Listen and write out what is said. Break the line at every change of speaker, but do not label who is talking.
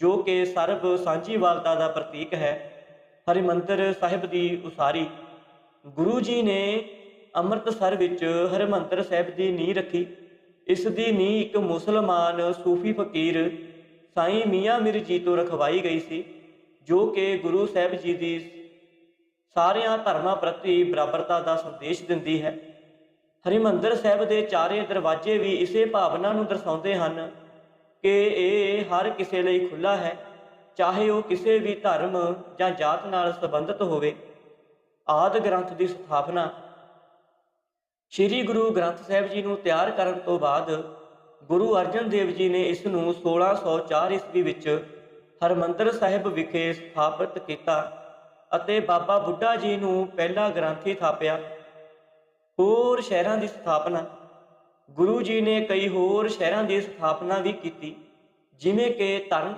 ਜੋ ਕਿ ਸਰਬ ਸਾਂਝੀਵਾਲਤਾ ਦਾ ਪ੍ਰਤੀਕ ਹੈ ਹਰਿਮੰਦਰ ਸਾਹਿਬ ਦੀ ਉਸਾਰੀ। ਗੁਰੂ ਜੀ ਨੇ ਅੰਮ੍ਰਿਤਸਰ ਵਿੱਚ ਹਰਿਮੰਦਰ ਸਾਹਿਬ ਦੀ ਨੀਂਹ ਰੱਖੀ। ਇਸ ਦੀ ਨੀਂਹ ਇੱਕ ਮੁਸਲਮਾਨ ਸੂਫੀ ਫਕੀਰ ਸਾਈਂ ਮੀਆਂ ਮੀਰ ਜੀ ਤੋਂ ਰਖਵਾਈ ਗਈ ਸੀ, ਜੋ ਕਿ ਗੁਰੂ ਸਾਹਿਬ ਜੀ ਦੀ ਸਾਰਿਆਂ ਧਰਮਾਂ ਪ੍ਰਤੀ ਬਰਾਬਰਤਾ ਦਾ ਸੰਦੇਸ਼ ਦਿੰਦੀ ਹੈ। ਹਰਿਮੰਦਰ ਸਾਹਿਬ ਦੇ ਚਾਰੇ ਦਰਵਾਜ਼ੇ ਵੀ ਇਸੇ ਭਾਵਨਾ ਨੂੰ ਦਰਸਾਉਂਦੇ ਹਨ ਕਿ ਇਹ ਹਰ ਕਿਸੇ ਲਈ ਖੁੱਲਾ ਹੈ, ਚਾਹੇ ਉਹ ਕਿਸੇ ਵੀ ਧਰਮ ਜਾਂ ਜਾਤ ਨਾਲ ਸੰਬੰਧਿਤ ਹੋਵੇ। ਆਦ ਗ੍ਰੰਥ ਦੀ ਸਥਾਪਨਾ। ਸ੍ਰੀ ਗੁਰੂ ਗ੍ਰੰਥ ਸਾਹਿਬ ਜੀ ਨੂੰ ਤਿਆਰ ਕਰਨ ਤੋਂ ਬਾਅਦ ਗੁਰੂ ਅਰਜਨ ਦੇਵ ਜੀ ਨੇ ਇਸ ਨੂੰ 1604 ਈਸਵੀ ਵਿੱਚ ਹਰਮੰਦਰ ਸਾਹਿਬ ਵਿਖੇ ਸਥਾਪਿਤ ਕੀਤਾ ਅਤੇ ਬਾਬਾ ਬੁੱਢਾ ਜੀ ਨੂੰ ਪਹਿਲਾ ਗ੍ਰੰਥੀ ਥਾਪਿਆ। ਹੋਰ ਸ਼ਹਿਰਾਂ ਦੀ ਸਥਾਪਨਾ। ਗੁਰੂ ਜੀ ਨੇ ਕਈ ਹੋਰ ਸ਼ਹਿਰਾਂ ਦੀ ਸਥਾਪਨਾ ਵੀ ਕੀਤੀ ਜਿਵੇਂ ਕਿ ਤਰਨ